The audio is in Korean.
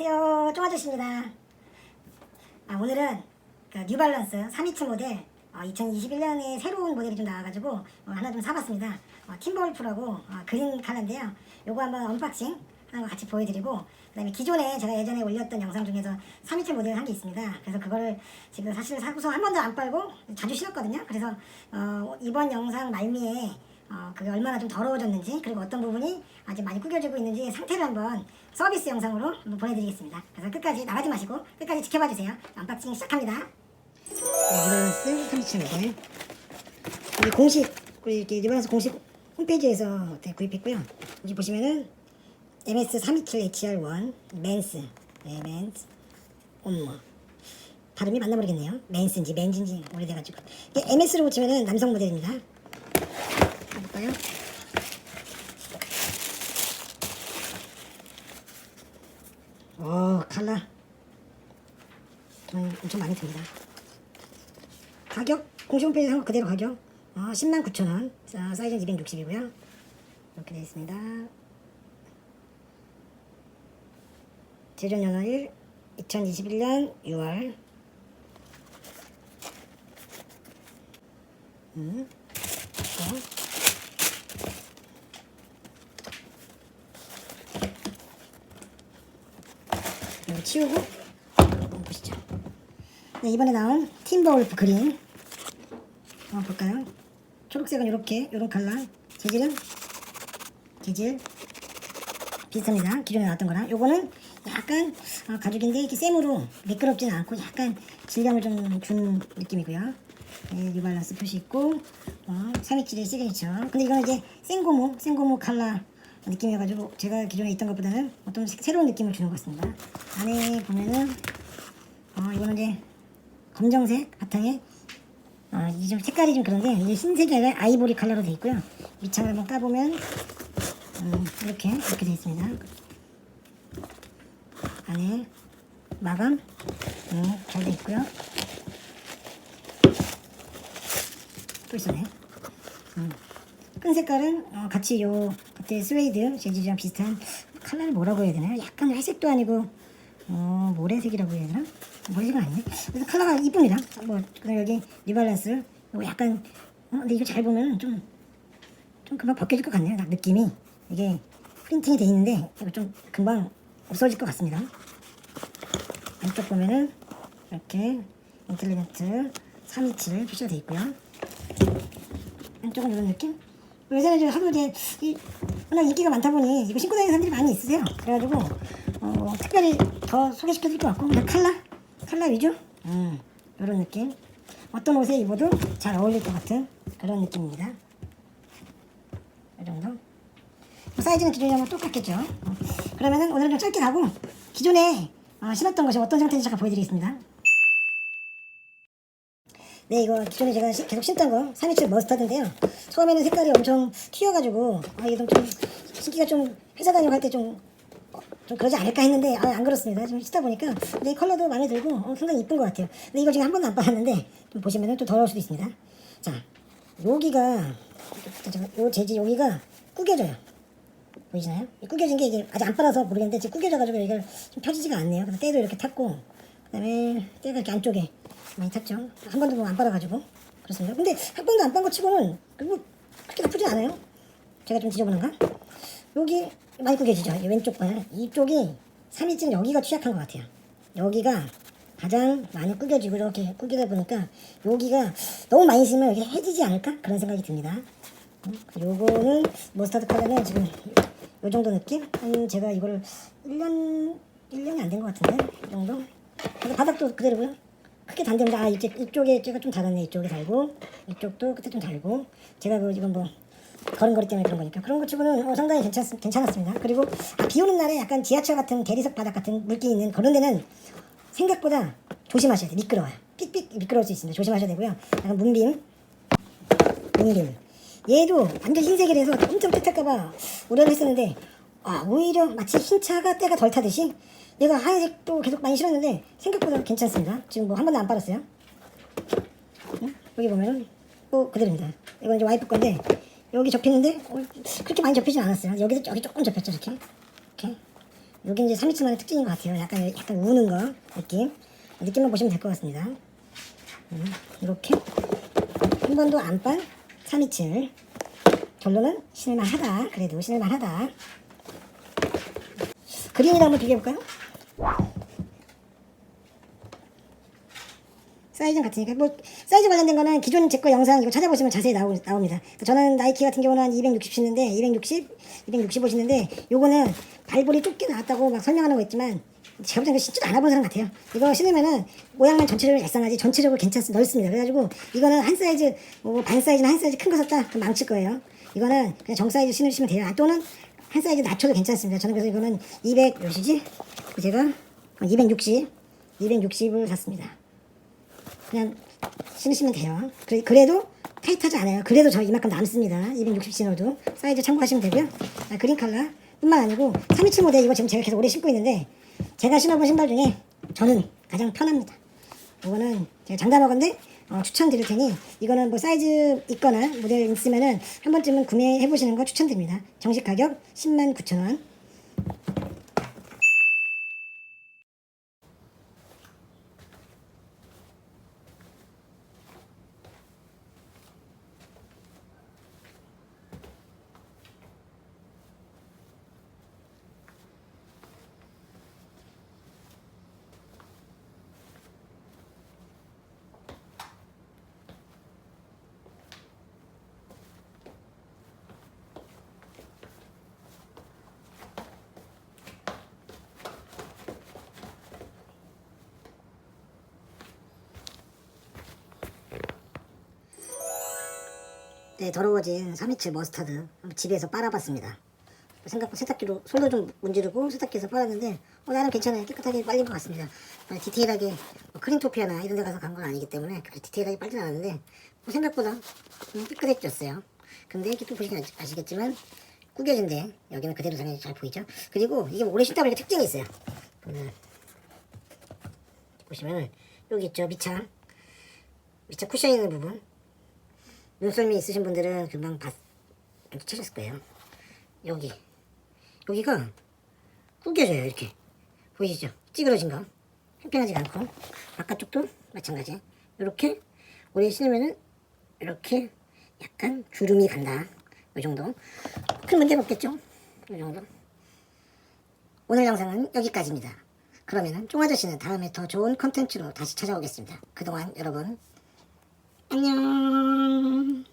안녕하세요. 쫑아저씨입니다. 아, 오늘은 그 뉴발란스 327 모델 어, 2021년에 새로운 모델이 좀 나와가지고 어, 하나 좀 사봤습니다. 어, 팀볼프라고 어, 그린 컬러인데요. 요거 한번 언박싱 하는 거 같이 보여드리고 그 다음에 기존에 제가 예전에 올렸던 영상 중에서 327 모델 한 게 있습니다. 그래서 그거를 지금 사실 사고서 한 번도 안 빨고 자주 신었거든요. 그래서 어, 이번 영상 말미에 어, 그게 얼마나 좀 더러워졌는지 그리고 어떤 부분이 아직 많이 구겨지고 있는지 상태를 한번 서비스 영상으로 한번 보내드리겠습니다. 그래서 끝까지 나가지 마시고 끝까지 지켜봐 주세요. 언박싱 시작합니다. 37 모델 우리 공식 우리 이렇게 리바란스 공식 홈페이지에서 구입했고요. 여기 보시면은 MS 327 HR1 맨스 네, 맨스 엄마 발음이 맞나 모르겠네요. 맨스인지 맨진지 오래돼가지고 이게 MS로 붙이면은 남성 모델입니다. 볼까요? 오 칼라 돈 엄청 많이 듭니다. 가격 공식 홈페이지 그대로 가격 어, 10만 9천 원 사- 사이즈는 260이고요. 이렇게 되어 있습니다. 제조 연호일 2021년 6월 음, 또 이거 치우고 한번 보시죠. 네, 이번에 나온 팀버울프 그린 한번 볼까요? 초록색은 이렇게 이런 컬러 재질은 재질 비슷합니다. 기존에 나왔던 거랑 요거는 약간 어, 가죽인데 이렇게 쌤으로 미끄럽지는 않고 약간 질감을 좀 준 느낌이고요. 네, 뉴발란스 표시 있고 어, 327의 시그니처 근데 이거는 이제 생고무 생고무 컬러 느낌이어가지고 제가 기존에 있던 것보다는 어떤 새- 새로운 느낌을 주는 것 같습니다. 안에 보면은 어, 이거는 이제 검정색 바탕에 어, 이좀 색깔이 좀 그런데 이게 흰색이 아니라 아이보리 컬러로 되어 있고요. 밑창을 한번 까보면 음, 이렇게 이렇게 되어 있습니다. 안에 마감 음, 잘 되어 있고요. 또 있었네. 음. 끈 색깔은 어, 같이 요 그때 스웨이드 재질이랑 비슷한 컬러를 뭐라고 해야 되나요? 약간 회색도 아니고 어, 모래색이라고 해야 되나? 모래색은 아니네. 그래서 컬러가 이쁩니다. 뭐 그다음 여기 뉴발란스 이거 약간 어, 근데 이거 잘 보면 좀 좀 금방 벗겨질 것 같네요. 딱 느낌이 이게 프린팅이 돼 있는데 이거 좀 금방 없어질 것 같습니다. 안쪽 보면은 이렇게 인텔리전트 327 표시가 돼 있고요. 안쪽은 이런 느낌? 요새는 좀 하도 이제 이 워낙 인기가 많다 보니 이거 신고 다니는 사람들이 많이 있으세요. 그래가지고 어, 특별히 더 소개시켜 드릴 것 같고 그냥 칼라 칼라 위주 음, 이런 느낌 어떤 옷에 입어도 잘 어울릴 것 같은 그런 느낌입니다. 이 정도. 뭐 사이즈는 기존이랑 똑같겠죠. 어, 그러면은 오늘은 좀 짧게 가고 기존에 어, 신었던 것이 어떤 상태인지 잠깐 보여드리겠습니다. 네, 이거 기존에 제가 시- 계속 신던 거 327 머스타드인데요. 처음에는 색깔이 엄청 튀어가지고 아 이거 좀 신기가 좀 회사 다니고 할 때좀 어, 좀 그러지 않을까 했는데 아, 안 그렇습니다. 좀 쓰다 보니까 근데 이 컬러도 마음에 들고 어, 상당히 이쁜 것 같아요. 근데 이거 지금 한 번도 안 빨았는데 좀 보시면은 좀 더러울 수도 있습니다. 자, 여기가 요 재질 여기가 구겨져요. 보이시나요? 이 구겨진 게 이게 아직 안 빨아서 모르겠는데 지금 구겨져가지고 이걸 좀 펴지지가 않네요. 그래서 때도 이렇게 탔고 그다음에 때가 이렇게 안쪽에 많이 탔죠. 한 번도 뭐 안 빨아가지고 그렇습니다. 근데 한 번도 안 빤 거 치고는 뭐 그렇게 나쁘지 않아요. 제가 좀 지저분한가? 여기 많이 구겨지죠. 이 왼쪽 발 이쪽이 3인칭 여기가 취약한 것 같아요. 여기가 가장 많이 구겨지고 이렇게 구기다 보니까 여기가 너무 많이 쓰면 이게 해지지 않을까 그런 생각이 듭니다. 음, 요거는 머스타드 컬러는 지금 요 정도 느낌? 한 제가 이거를 1년 1년이 안 된 것 같은데 이 정도? 바닥도 그대로고요. 크게 단점이 아 이쪽 이쪽에 제가 좀 달았네 이쪽에 달고 이쪽도 끝에 좀 달고 제가 그 지금 뭐 걸음걸이 때문에 그런 거니까 그런 거 치고는 어, 상당히 괜찮, 괜찮았습니다. 그리고 아, 비 오는 날에 약간 지하철 같은 대리석 바닥 같은 물기 있는 그런 데는 생각보다 조심하셔야 돼요. 미끄러워요. 삑삑 미끄러울 수 있습니다. 조심하셔야 되고요. 약간 문빔 문빔 얘도 완전 흰색이라서 엄청 삐탈까봐 우려를 했었는데 아 오히려 마치 흰 차가 때가 덜 타듯이 내가 하얀색도 계속 많이 실었는데 생각보다 괜찮습니다. 지금 뭐 한 번도 안 빨았어요. 응? 여기 보면은 또 그대로입니다. 이건 이제 와이프 건데 여기 접히는데 어, 그렇게 많이 접히진 않았어요. 여기서 여기 조금 접혔죠 이렇게 이렇게 여기 이제 327만의 특징인 것 같아요. 약간 약간 우는 거 느낌 느낌만 보시면 될 것 같습니다. 음, 이렇게 한 번도 안빤 327 결론은 신을만하다. 그래도 신을만하다. 그린이랑 한번 비교해볼까요? 사이즈는 같으니까 뭐 사이즈 관련된 거는 기존 제 거 영상 이거 찾아보시면 자세히 나오, 나옵니다. 저는 나이키 같은 경우는 한 260 신는데 260, 265 신는데 요거는 발볼이 좁게 나왔다고 막 설명하는 거 있지만 제가 볼때는 신지도 않아본 사람 같아요. 이거 신으면은 모양만 전체적으로 얄쌍하지 전체적으로 괜찮습니다. 넓습니다. 그래가지고 이거는 한 사이즈 뭐 반 사이즈나 한 사이즈 큰 거 샀다 그럼 망칠 거예요. 이거는 그냥 정 사이즈 신으시면 돼요. 아, 또는 한 사이즈 낮춰도 괜찮습니다. 저는 그래서 이거는 200 몇이지? 제가 260, 260을 샀습니다. 그냥 신으시면 돼요. 그래, 그래도 타이트하지 않아요. 그래도 저 이만큼 남습니다. 260 신어도 사이즈 참고하시면 되고요. 아, 그린 컬러 뿐만 아니고 327 모델 이거 지금 제가 계속 오래 신고 있는데 제가 신어본 신발 중에 저는 가장 편합니다. 이거는 제가 장담하건데 어, 추천드릴 테니 이거는 뭐 사이즈 있거나 모델 있으면은 한 번쯤은 구매해 보시는 거 추천드립니다. 정식 가격 10만 9천 원. 네, 더러워진 327 머스타드 집에서 빨아봤습니다. 생각보다 세탁기로 손도 좀 문지르고 세탁기에서 빨았는데 어, 나름 괜찮아요. 깨끗하게 빨린 것 같습니다. 아, 디테일하게 뭐 크린토피아나 이런 데 가서 간 건 아니기 때문에 그렇게 디테일하게 빨진 않았는데 뭐 생각보다 음, 깨끗해졌어요. 근데 이렇게 또 보시면 아시- 아시겠지만 구겨진데 여기는 그대로 당연히 잘 보이죠? 그리고 이게 오래 신다 보니까 특징이 있어요. 보면 보시면 여기 있죠 밑창 밑창 쿠션 있는 부분 눈썰미 있으신 분들은 금방 봤, 찾으실 거예요. 여기. 여기가 구겨져요, 이렇게. 보이시죠? 찌그러진 거. 평평하지가 않고. 바깥쪽도 마찬가지. 이렇게 오래 신으면은 이렇게 약간 주름이 간다. 이 정도. 큰 문제는 없겠죠? 이 정도. 오늘 영상은 여기까지입니다. 그러면은 쫑아저씨는 다음에 더 좋은 컨텐츠로 다시 찾아오겠습니다. 그동안 여러분 안녕.